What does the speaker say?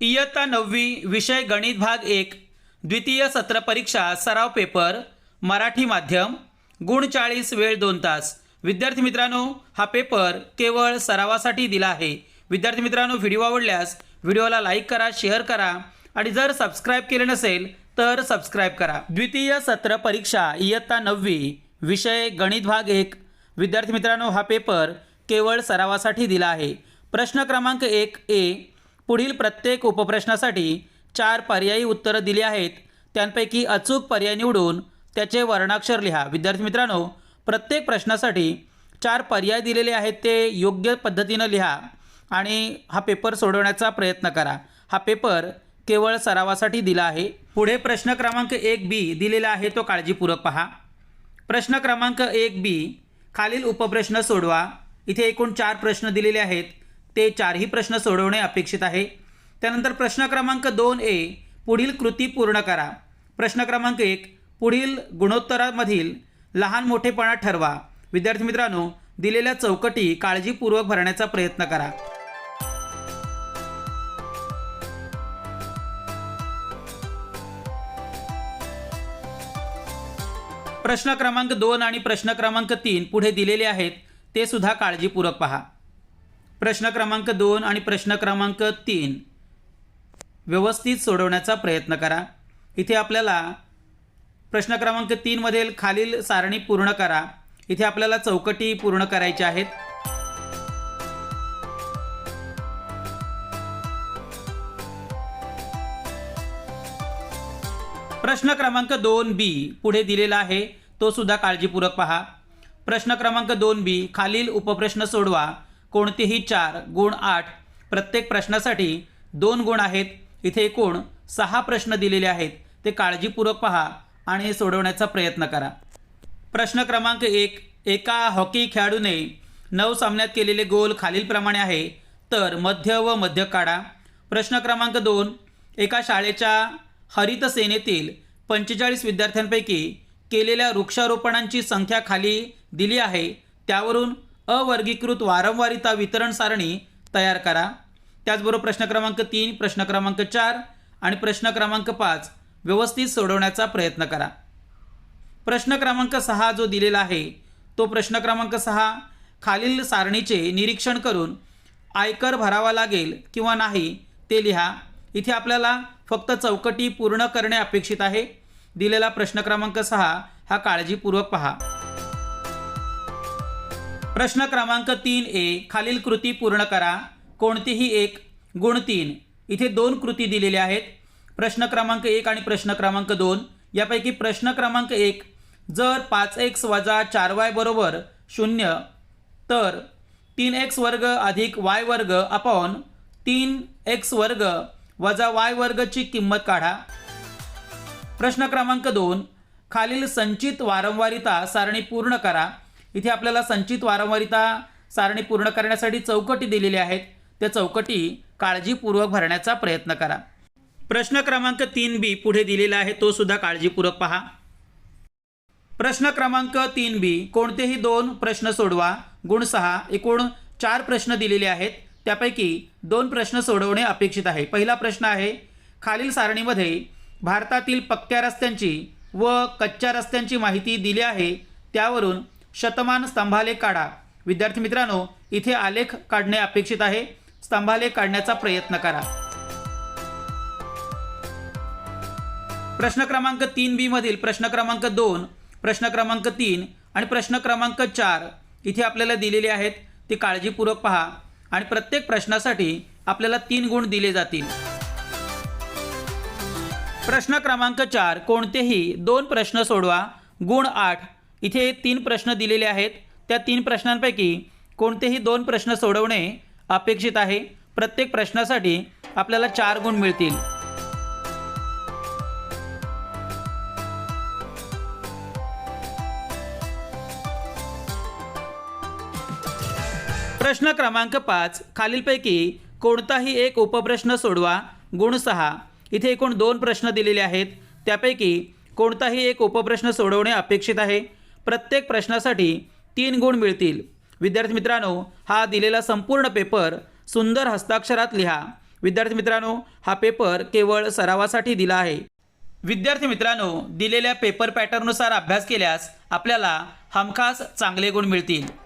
इयत्ता नववी विषय गणित भाग एक द्वितीय सत्र परीक्षा सराव पेपर मराठी माध्यम गुण चाळीस वेळ दोन तास. विद्यार्थी मित्रांनो हा पेपर केवळ सरावासाठी दिला आहे. विद्यार्थी मित्रांनो व्हिडिओ आवडल्यास व्हिडिओला लाईक करा शेअर करा आणि जर सबस्क्राईब केले नसेल तर सबस्क्राईब करा. द्वितीय सत्र परीक्षा इयत्ता नववी विषय गणित भाग एक. विद्यार्थी मित्रांनो हा पेपर केवळ सरावासाठी दिला आहे. प्रश्न क्रमांक एक ए पुढील प्रत्येक उपप्रश्नासाठी चार पर्यायी उत्तरं दिली आहेत. त्यांपैकी अचूक पर्याय निवडून त्याचे वर्णाक्षर लिहा. विद्यार्थी मित्रांनो प्रत्येक प्रश्नासाठी चार पर्याय दिलेले आहेत ते योग्य पद्धतीनं लिहा आणि हा पेपर सोडवण्याचा प्रयत्न करा. हा पेपर केवळ सरावासाठी दिला आहे. पुढे प्रश्न क्रमांक एक बी दिलेला आहे तो काळजीपूर्वक पहा. प्रश्न क्रमांक एक बी खालील उपप्रश्न सोडवा. इथे एकूण चार प्रश्न दिलेले आहेत. ते चारही प्रश्न सोडवणे अपेक्षित आहे. त्यानंतर प्रश्न क्रमांक दोन ए पुढील कृती पूर्ण करा. प्रश्न क्रमांक एक पुढील गुणोत्तरामधील लहान मोठेपणा ठरवा. विद्यार्थी मित्रांनो दिलेल्या चौकटी काळजीपूर्वक भरण्याचा प्रयत्न करा. प्रश्न क्रमांक दोन आणि प्रश्न क्रमांक तीन पुढे दिलेले आहेत ते सुद्धा काळजीपूर्वक पहा. प्रश्न क्रमांक दोन आणि प्रश्न क्रमांक तीन. व्यवस्थित सोडवण्याचा प्रयत्न करा. इथे आपल्याला प्रश्न क्रमांक तीनमधील खालील सारणी पूर्ण करा. इथे आपल्याला चौकटी पूर्ण करायच्या आहेत. प्रश्न क्रमांक दोन बी पुढे दिलेला आहे. तो सुद्धा काळजीपूर्वक पहा. प्रश्न क्रमांक दोन बी खालील उपप्रश्न सोडवा. कोणतेही चार गुण आठ प्रत्येक प्रश्नासाठी दोन गुण आहेत. इथे एकूण सहा प्रश्न दिलेले आहेत. ते काळजीपूर्वक पहा आणि सोडवण्याचा प्रयत्न करा. प्रश्न क्रमांक एक एका हॉकी खेळाडूने नऊ सामन्यात केलेले गोल खालीलप्रमाणे आहे. तर मध्य व मध्य काढा. प्रश्न क्रमांक दोन एका शाळेच्या हरित सेनेतील पंचेचाळीस विद्यार्थ्यांपैकी केलेल्या वृक्षारोपणांची संख्या खाली दिली आहे. त्यावरून अवर्गीकृत वारंवारिता वितरण सारणी तयार करा. त्याचबरोबर प्रश्न क्रमांक तीन प्रश्न क्रमांक चार आणि प्रश्न क्रमांक पाच व्यवस्थित सोडवण्याचा प्रयत्न करा. प्रश्न क्रमांक सहा जो दिलेला आहे तो प्रश्न क्रमांक सहा खालील सारणीचे निरीक्षण करून आयकर भरावा लागेल किंवा नाही ते लिहा. इथे आपल्याला फक्त चौकटी पूर्ण करणे अपेक्षित आहे. दिलेला प्रश्न क्रमांक सहा हा काळजीपूर्वक पहा. प्रश्न क्रमांक तीन ए खालील कृती पूर्ण करा. कोणतीही एक गुण तीन. इथे दोन कृती दिलेल्या आहेत. प्रश्न क्रमांक एक आणि प्रश्न क्रमांक दोन. यापैकी प्रश्न क्रमांक एक जर पाच एक्स वजा चार वाय बरोबर शून्य तर तीन एक्स वर्ग अधिक वाय वर्ग अपॉन तीन एक्स वर्ग वजा वाय वर्गची किंमत काढा. प्रश्न क्रमांक दोन खालील संचित वारंवारिता सारणी पूर्ण करा. इथे आपल्याला संचित वारंवारिता सारणी पूर्ण करण्यासाठी चौकटी दिलेल्या आहेत. त्या चौकटी काळजीपूर्वक भरण्याचा प्रयत्न करा. प्रश्न क्रमांक तीन बी पुढे दिलेला आहे तो सुद्धा काळजीपूर्वक पहा. प्रश्न क्रमांक तीन बी कोणतेही दोन प्रश्न सोडवा. गुण सहा एकूण चार प्रश्न दिलेले आहेत. त्यापैकी दोन प्रश्न सोडवणे अपेक्षित आहे. पहिला प्रश्न आहे खालील सारणीमध्ये भारतातील पक्क्या रस्त्यांची व कच्च्या रस्त्यांची माहिती दिली आहे. त्यावरून शतमान स्तंभालेख काढा. विद्यार्थी मित्रांनो इथे आलेख काढणे अपेक्षित आहे. स्तंभालेख काढण्याचा प्रयत्न करा. प्रश्न क्रमांक तीन बी मधील प्रश्न क्रमांक दोन प्रश्न क्रमांक तीन आणि प्रश्न क्रमांक चार इथे आपल्याला दिलेले आहेत. ते काळजीपूर्वक पहा आणि प्रत्येक प्रश्नासाठी आपल्याला तीन गुण दिले जातील. प्रश्न क्रमांक चार कोणतेही दोन प्रश्न सोडवा. गुण आठ इथे तीन प्रश्न दिलेले आहेत. त्या तीन प्रश्नांपैकी कोणतेही दोन प्रश्न सोडवणे अपेक्षित आहे. प्रत्येक प्रश्नासाठी आपल्याला चार गुण मिळतील. प्रश्न क्रमांक पाच. खालीलपैकी कोणताही एक उपप्रश्न सोडवा. गुण सहा. इथे एकूण दोन प्रश्न दिलेले आहेत. त्यापैकी कोणताही एक उपप्रश्न सोडवणे अपेक्षित आहे. प्रत्येक प्रश्नासाठी तीन गुण मिळतील. विद्यार्थी मित्रांनो हा दिलेला संपूर्ण पेपर सुंदर हस्ताक्षरात लिहा. विद्यार्थी मित्रांनो हा पेपर केवळ सरावासाठी दिला आहे. विद्यार्थी मित्रांनो दिलेल्या पेपर पॅटर्ननुसार अभ्यास केल्यास आपल्याला हमखास चांगले गुण मिळतील.